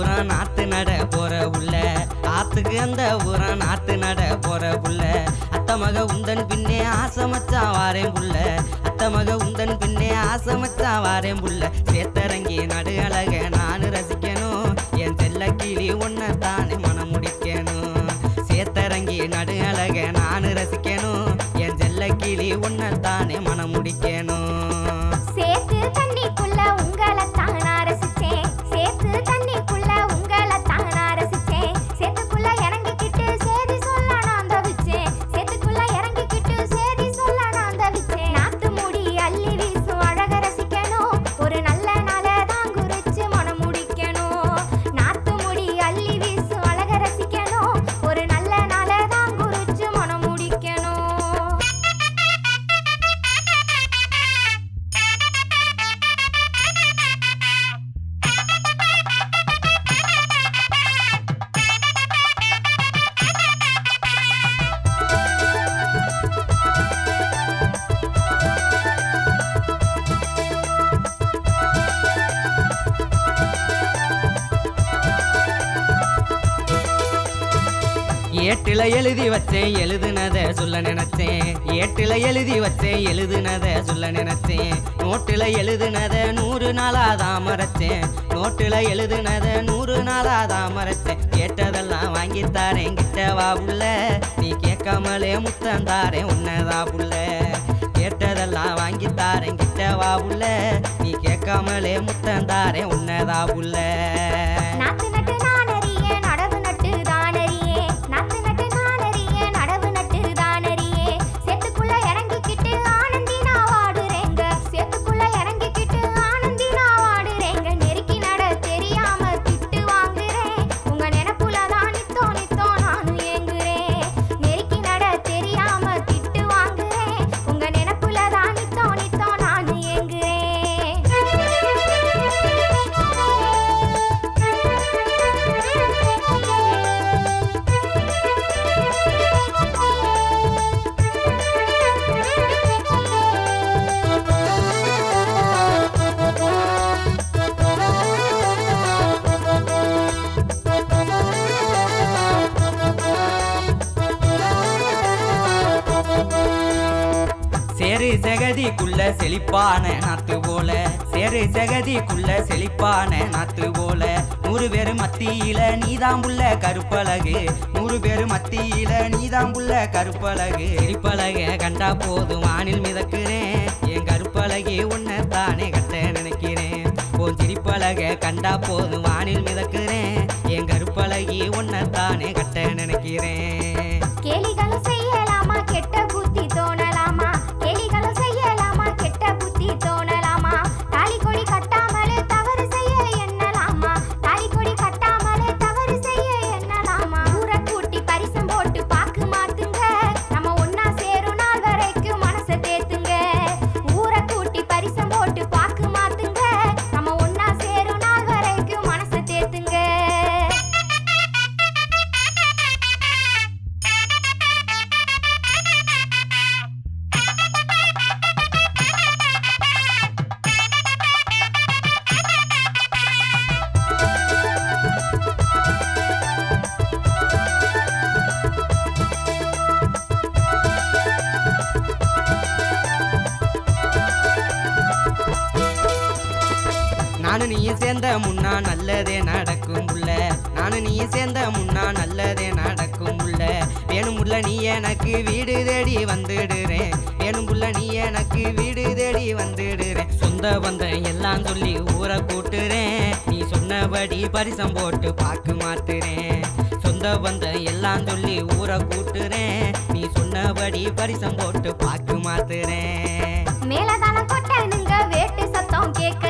ஆத்துக்கு நாத்து நட போற உள்ள. ஆத்துக்கு அந்த ஊரம் நாத்து நட போற புள்ள அத்த மக உந்தன் பின்னே ஆசமச்சா வாரேன் புள்ள அத்த மக உந்தன் பின்னே ஆசமச்சா வாரேன் புள்ள சேத்தரங்கி நடு அழக நானு ரசிக்கணும். என் செல்ல கிளி ஒன்ன தானே மனம் முடிக்கணும். சேத்தரங்கி நடு அழக நானு ரசிக்கணும். என் செல்ல கிளி ஒன்ன தானே மனம் முடிக்கணும். சேர்த்து தண்ணிக்குள்ள ஏட்டுல எழுதி வச்சேன் எழுதுனத சொல்ல நினைச்சேன். ஏட்டுல எழுதி வச்சேன் எழுதுனத சொல்ல நினைச்சேன். நோட்டில் எழுதுனத நூறு நாளாதான் மறைச்சேன். நோட்டில் எழுதுனத நூறு நாளாதான் மறைச்சேன். கேட்டதெல்லாம் வாங்கித்தாரேன் கிட்டவா புள்ள. நீ கேட்காமலே முத்தந்தாரேன் உன்னதா புள்ள. கேட்டதெல்லாம் வாங்கித்தாரேன் கிட்டவா புள்ள. நீ கேட்காமலே முத்தந்தாரேன் உன்னதா புள்ள. செகதிக்குள்ள செழிப்பான நாத்து போல. சேரு செகதிக்குள்ள செழிப்பான நாத்து போல. நூறு பேரு மத்தியில நீதாம்புள்ள கருப்பழகு நூறு பேரு மத்தியில நீதாம்புள்ள கருப்பழகு செழிப்பழக கண்டா போதும் வானில் மிதக்குறேன். என் கருப்பழகி உன்னை தானே கட்ட நினைக்கிறேன். உன் சிரிப்பழக கண்டா போதும் வானில் மிதக்குறேன். என் கருப்பழகி உன்னை தானே கட்ட நினைக்கிறேன். கேலிகளும் செய்யல நானும் நீயும் சேர்ந்த முன்னா நல்லதே நடக்கும் உள்ள நானும் நீயும் சேர்ந்த முன்னா நல்லதே நடக்கும் உள்ள வேணும் புள்ள நீ எனக்கு வீடு தேடி வந்துடுறேன். வேணும் புள்ள நீ எனக்கு வீடு தேடி வந்துடுறேன். சொந்த பந்தம் எல்லாம் சொல்லி ஊரை கூட்டுறேன். நீ சொன்னபடி பரிசம் போட்டு பாக்கு மாத்துறேன். சொந்த பந்தம் எல்லாம் சொல்லி ஊரை கூட்டுறேன். நீ சொன்னபடி பரிசம் போட்டு பாக்கு மாத்துறேன். மேலதான கொட்டனுங்க வேட்டு சத்தம் கேட்க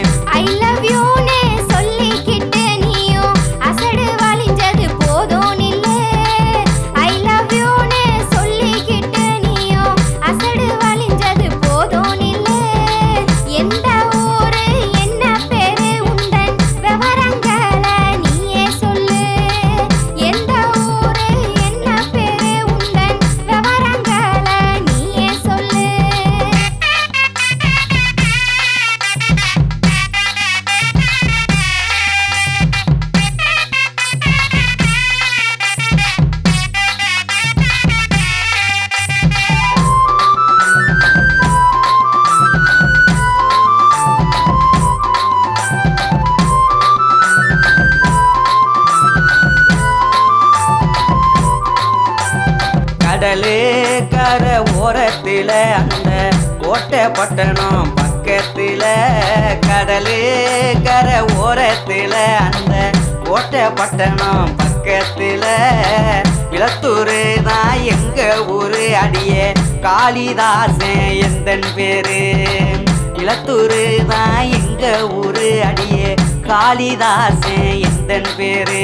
பட்ட பட்டணம் பக்கத்தில் கடலு கர ஓரத்தில் அந்த ஓட்ட பட்டணம் பக்கத்தில். இளத்தூரு தான் எங்க ஊரு அடியே காளிதாசன் எந்தன் பேரு? இளத்தூரு தான் எங்க ஊரு அடியே காளிதாசன் எந்தன் பேரு?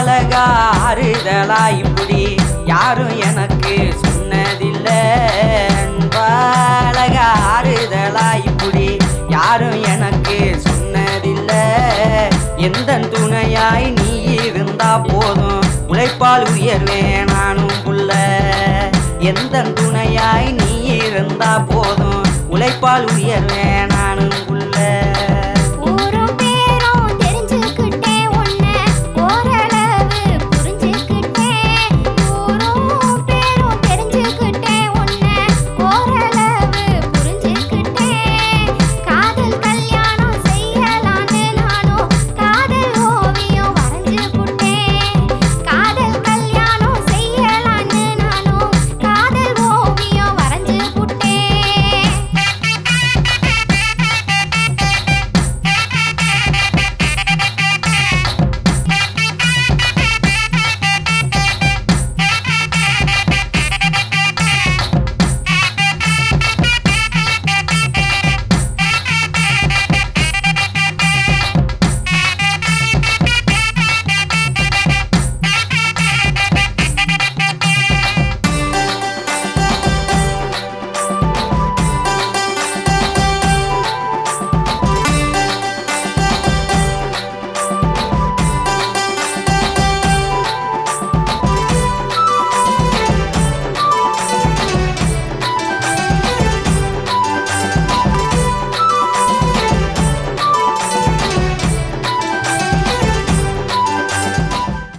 அழகா ஆறுதலா இப்படி யாரும் எனக்கு சொன்னதில்லை. அன்பாலகா ஆறுதலா இப்படி யாரும் எனக்கு சொன்னதில்லை. எந்த துணையாய் நீ இருந்தா போதும். உழைப்பால் உயர்வேன் நானும் புள்ள எந்த துணையாய் நீ இருந்தா போதும். உழைப்பால் உயர்வேன்